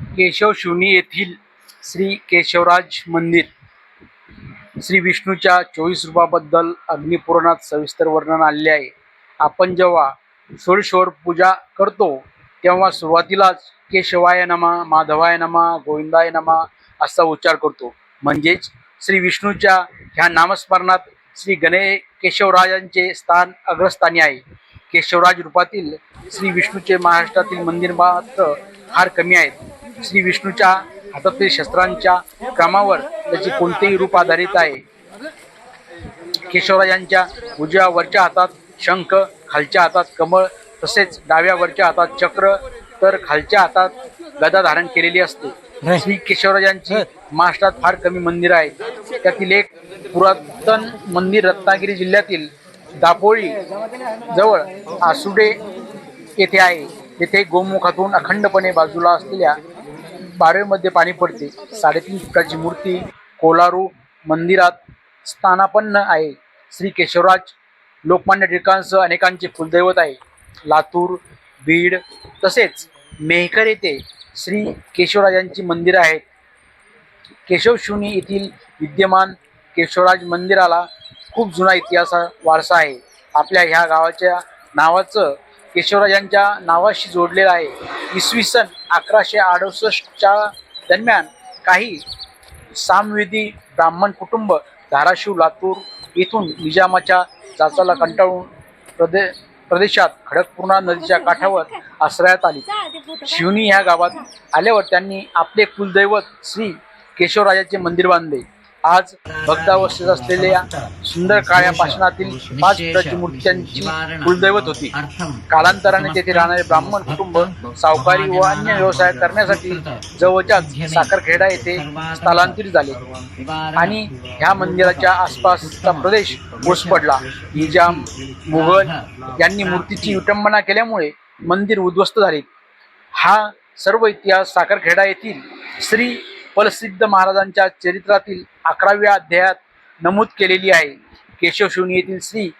केशव शिवनी येथील श्री केशवराज मंदिर. श्री विष्णूच्या चोवीस रूपाबद्दल अग्निपुराणात सविस्तर वर्णन आलेले आहे. आपण जेव्हा षोडशोर पूजा करतो तेव्हा सुरुवातीलाच केशवाय नमा माधवाय नमा गोविंदाय नमा असा उच्चार करतो. म्हणजेच श्री विष्णूच्या ह्या नामस्मरणात श्री गणे केशवराजांचे स्थान अग्रस्थानी आहे. केशवराज रूपातील श्री विष्णूचे महाराष्ट्रातील मंदिर मात्र फार कमी आहेत. श्री विष्णूच्या हातातील शस्त्रांच्या क्रमावर त्याचे कोणतेही रूप आधारित आहे. केशवराजांच्या उजव्या वरच्या हातात शंख खालच्या हातात कमळ तसेच डाव्या वरच्या हातात चक्र तर खालच्या हातात गदा धारण केलेली असते. श्री केशवराजांची महाराष्ट्रात फार कमी मंदिरं आहेत. त्यातील एक पुरातन मंदिर रत्नागिरी जिल्ह्यातील दापोळी जवळ आसुडे येथे आहे. येथे गोमुखातून अखंडपणे बाजूला असलेल्या बारवेमध्ये पाणी पडते. साडेतीन फुटाची मूर्ती कोलारू मंदिरात स्थानापन्न आहे. श्री केशवराज लोकमान्य टिळकांसह अनेकांचे कुलदैवत आहे. लातूर बीड तसेच मेहकर येथे श्री केशवराजांची मंदिरं आहेत. केशवशिवनी येथील विद्यमान केशवराज मंदिराला खूप जुना इतिहास वारसा आहे. आपल्या ह्या गावाच्या नावाचं केशवराजांच्या नावाशी जोडलेला आहे. इसवी सन अकराशे अडुसष्टच्या दरम्यान काही सामवेदी ब्राह्मण कुटुंब धाराशिव लातूर येथून निजामाच्या जाचाला कंटाळून प्रदे प्रदेशात खडकपूर्णा नदीच्या काठावर आश्रयात आली. शिवनी ह्या गावात आल्यावर त्यांनी आपले कुलदैवत श्री केशवराजाचे मंदिर बांधले. आज भक्तावस्थेत असलेल्या सुंदर काळ्या पाषाणातील पाच प्रतिमूर्त्यांची कुलदैवत होती. कालांतराने तेथे राहणारे ब्राह्मण कुटुंब सावकारी व अन्य व्यवसाय करण्यासाठी जवळच्याच साखरखेडा येथे स्थलांतरित झाले. आणि ह्या मंदिराच्या आसपासचा प्रदेश ओस पडला. निजाम मुघल यांनी मूर्तीची विटंबना केल्यामुळे मंदिर उद्ध्वस्त झाले. हा सर्व इतिहास साखरखेडा येथील श्री प्रसिद्ध महाराजांच्या चरित्रातील अकराव्या अध्यायात नमूद केलेली आहे. केशवशिवणी येथील श्री